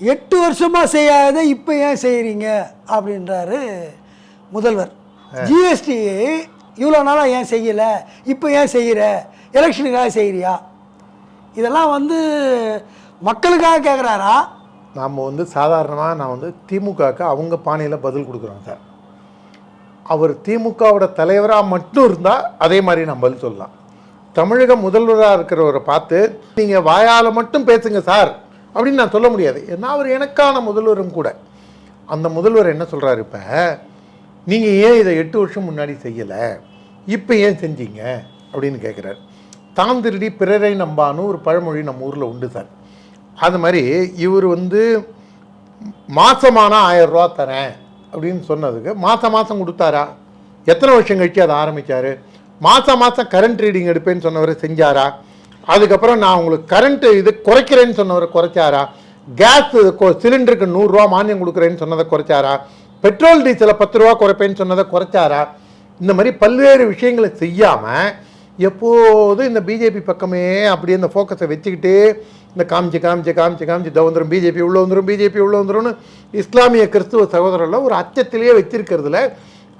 எட்டு வருஷமாக செய்யாத இப்போ ஏன் செய்கிறீங்க அப்படின்றாரு முதல்வர். ஜிஎஸ்டி இவ்வளோ நாளாக ஏன் செய்யலை? இப்போ ஏன் செய்கிற எலெக்ஷனுக்காக செய்கிறியா இதெல்லாம் வந்து மக்களுக்காக கேட்குறாரா நாம் வந்து சாதாரணமாக நான் வந்து திமுகவுக்கு அவங்க பாணியில் பதில் கொடுக்குறோம் சார். அவர் திமுகவோட தலைவராக மட்டும் இருந்தால் அதே மாதிரி நான் பதில் சொல்லலாம். தமிழக முதல்வராக இருக்கிறவரை பார்த்து நீங்கள் வாயால் மட்டும் பேசுங்க சார். அப்படின்னு நான் சொல்ல முடியாது. ஏன்னா அவர் எனக்கான முதல்வரும் கூட. அந்த முதல்வர் என்ன சொல்கிறாரு இப்போ? நீங்கள் ஏன் இதை எட்டு வருஷம் முன்னாடி செய்யலை? இப்போ ஏன் செஞ்சீங்க? அப்படின்னு கேட்குறாரு தான் திருடி பிறரை நம்பான்னு ஒரு பழமொழி நம்ம ஊரில் உண்டு சார். அது மாதிரி இவர் வந்து மாசமான ஆயிரம் ரூபா தரேன் அப்படின்னு சொன்னதுக்கு மாதம் மாதம் கொடுத்தாரா? எத்தனை வருஷம் கழிச்சு அதை ஆரம்பித்தார் மாதம் மாதம் கரண்ட் ரீடிங் எடுப்பேன்னு சொன்னவர் செஞ்சாரா? அதுக்கப்புறம் நான் உங்களுக்கு கரண்ட்டு இது குறைக்கிறேன்னு சொன்னவர் குறைச்சாரா? கேஸ் சிலிண்டருக்கு நூறுரூவா மானியம் கொடுக்குறேன்னு சொன்னதை குறைச்சாரா? பெட்ரோல் டீசலை பத்து ரூபா குறைப்பேன்னு சொன்னதை குறைச்சாரா? இந்த மாதிரி பல்வேறு விஷயங்களை செய்யாமல் எப்போதும் இந்த பிஜேபி பக்கமே அப்படியே இந்த ஃபோக்கஸை வச்சுக்கிட்டு இந்த காமிச்சு காமிச்சு காமிச்சு காமிச்சு இதை வந்துடும் பிஜேபி உள்ளே வந்துடும் பிஜேபி உள்ளே வந்துடும் இஸ்லாமிய கிறிஸ்துவ சகோதரர்களை ஒரு அச்சத்திலேயே வச்சிருக்கிறதுல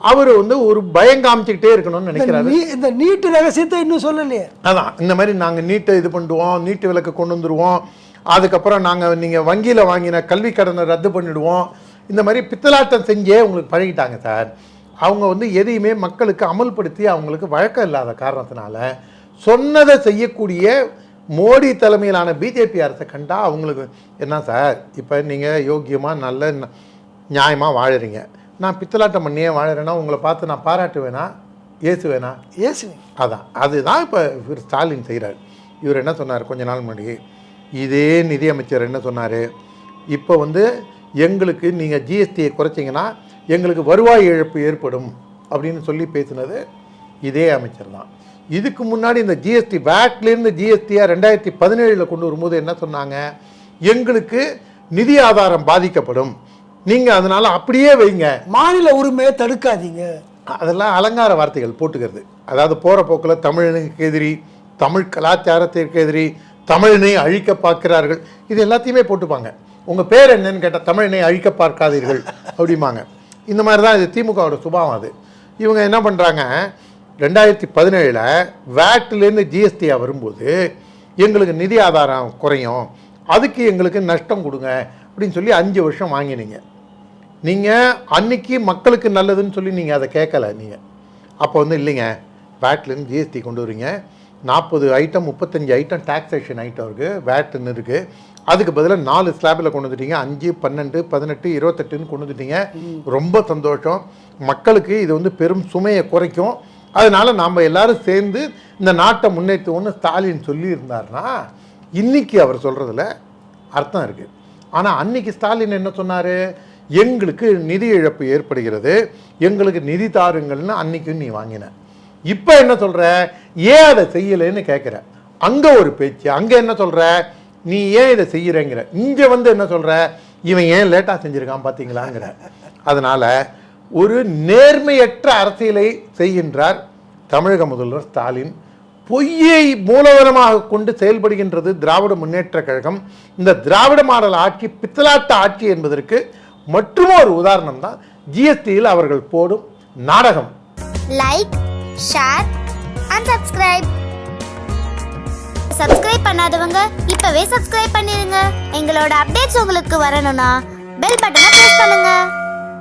அவர் வந்து ஒரு பயம் காமிச்சுக்கிட்டே இருக்கணும்னு நினைக்கிறாரு. இந்த நீட்டு ரகசியத்தை இன்னும் சொல்லலையே. அதான் இந்த மாதிரி நாங்கள் நீட்டை இது பண்ணுவோம் நீட்டு விலக்கு கொண்டு வந்துடுவோம் அதுக்கப்புறம் நாங்கள் நீங்கள் வங்கியில் வாங்கின கல்வி கடனை ரத்து பண்ணிடுவோம் இந்த மாதிரி பித்தலாட்டம் செஞ்சே உங்களுக்கு பழகிட்டாங்க சார். அவங்க வந்து எதையுமே மக்களுக்கு அமல்படுத்தி அவங்களுக்கு வழக்கம் இல்லாத காரணத்தினால சொன்னதை செய்யக்கூடிய மோடி தலைமையிலான பிஜேபி அரசை கண்டா அவங்களுக்கு என்ன சார் இப்போ நீங்கள் யோக்கியமாக நல்ல ந- நியாயமா வாழுறீங்க. நான் பித்தலாட்டம் பண்ணியே வாழுறேன்னா உங்களை பார்த்து நான் பாராட்டுவேனா? ஏசுவேனா. ஏசு அதான். அதுதான் இப்போ இவர் ஸ்டாலின் செய்கிறார் இவர் என்ன சொன்னார்? கொஞ்ச நாள் முன்னாடி இதே நிதியமைச்சர் என்ன சொன்னார்? இப்போ வந்து எங்களுக்கு நீங்கள் ஜிஎஸ்டியை குறைச்சிங்கன்னா எங்களுக்கு வருவாய் இழப்பு ஏற்படும் அப்படின்னு சொல்லி பேசினது இதே அமைச்சர் தான். இதுக்கு முன்னாடி இந்த ஜிஎஸ்டி வேட்லேருந்து ஜிஎஸ்டியாக ரெண்டாயிரத்தி பதினேழில் கொண்டு வரும்போது என்ன சொன்னாங்க? எங்களுக்கு நிதி ஆதாரம் பாதிக்கப்படும். நீங்கள் அதனால் அப்படியே வைங்க. மாநில உரிமையை தடுக்காதீங்க. அதெல்லாம் அலங்கார வார்த்தைகள் போட்டுக்கிறது. அதாவது போகிற போக்கில் தமிழனுக்கு எதிரி தமிழ் கலாச்சாரத்திற்கு எதிரி தமிழனை அழிக்க பார்க்கிறார்கள். இது எல்லாத்தையுமே போட்டுப்பாங்க. உங்கள் பேர் என்னன்னு கேட்டால் தமிழனை அழிக்க பார்க்காதீர்கள் அப்படிம்பாங்க. இந்த மாதிரி தான் இது திமுகவோட சுபாவம் அது. இவங்க என்ன பண்ணுறாங்க ரெண்டாயிரத்தி பதினேழில் வேட்லேருந்து ஜிஎஸ்டியாக வரும்போது எங்களுக்கு நிதி ஆதாரம் குறையும். அதுக்கு எங்களுக்கு நஷ்டம் கொடுங்க அப்படின்னு சொல்லி அஞ்சு வருஷம் வாங்கினீங்க. நீங்கள் அன்னைக்கு மக்களுக்கு நல்லதுன்னு சொல்லி நீங்கள் அதை கேட்கல நீங்கள் அப்போ வந்து இல்லைங்க. வேட்லேருந்து ஜிஎஸ்டி கொண்டு வரீங்க. நாற்பது ஐட்டம் முப்பத்தஞ்சு ஐட்டம் டாக்ஸேஷன் ஐட்டம் இருக்குது வேட்டுன்னு இருக்குது அதுக்கு பதிலாக நாலு ஸ்லாபில் கொண்டு வந்துட்டீங்க. அஞ்சு பன்னெண்டு பதினெட்டு இருபத்தெட்டுன்னு கொண்டு வந்துட்டீங்க. ரொம்ப சந்தோஷம். மக்களுக்கு இது வந்து பெரும் சுமையை குறைக்கும். அதனால நாம் எல்லாரும் சேர்ந்து இந்த நாட்டை முன்னேற்றுவோம்னு ஸ்டாலின் சொல்லியிருந்தாருன்னா இன்னைக்கு அவர் சொல்கிறதுல அர்த்தம் இருக்குது ஆனால் அன்னைக்கு ஸ்டாலின் என்ன சொன்னார்? எங்களுக்கு நிதி இழப்பு ஏற்படுகிறது. எங்களுக்கு நிதி தாருங்கள்னு அன்னைக்கும் நீ வாங்கின. இப்போ என்ன சொல்கிற ஏன் அதை செய்யலைன்னு கேட்குற அங்கே ஒரு பேச்சு. அங்கே என்ன சொல்கிற நீ ஏன் இதை செய்கிறேங்கிற இங்கே வந்து என்ன சொல்கிற இவன் ஏன் லேட்டாக செஞ்சுருக்கான் பார்த்தீங்களாங்கிற அதனால் ஒரு நேர்மையற்ற அரசியலை செய்கின்றார் தமிழக முதல்வர் ஸ்டாலின். பொய்யை மூலதனமாக கொண்டு செயல்படுகின்றது திராவிட முன்னேற்ற கழகம். இந்த திராவிட மாடல் ஆட்சி பித்தலாட்ட ஆட்சி என்பதற்கு மற்றும் ஒரு உதாரணம் தான் ஜிஎஸ்டியில் அவர்கள் போடும் நாடகம். Like share and subscribe subscribe பண்ணாதவங்க இப்பவே சப்ஸ்கிரைப் பண்ணிருங்க. எங்களோட அப்டேட்ஸ் உங்களுக்கு வரணும்னா பெல் பட்டனை பிரஸ் பண்ணுங்க.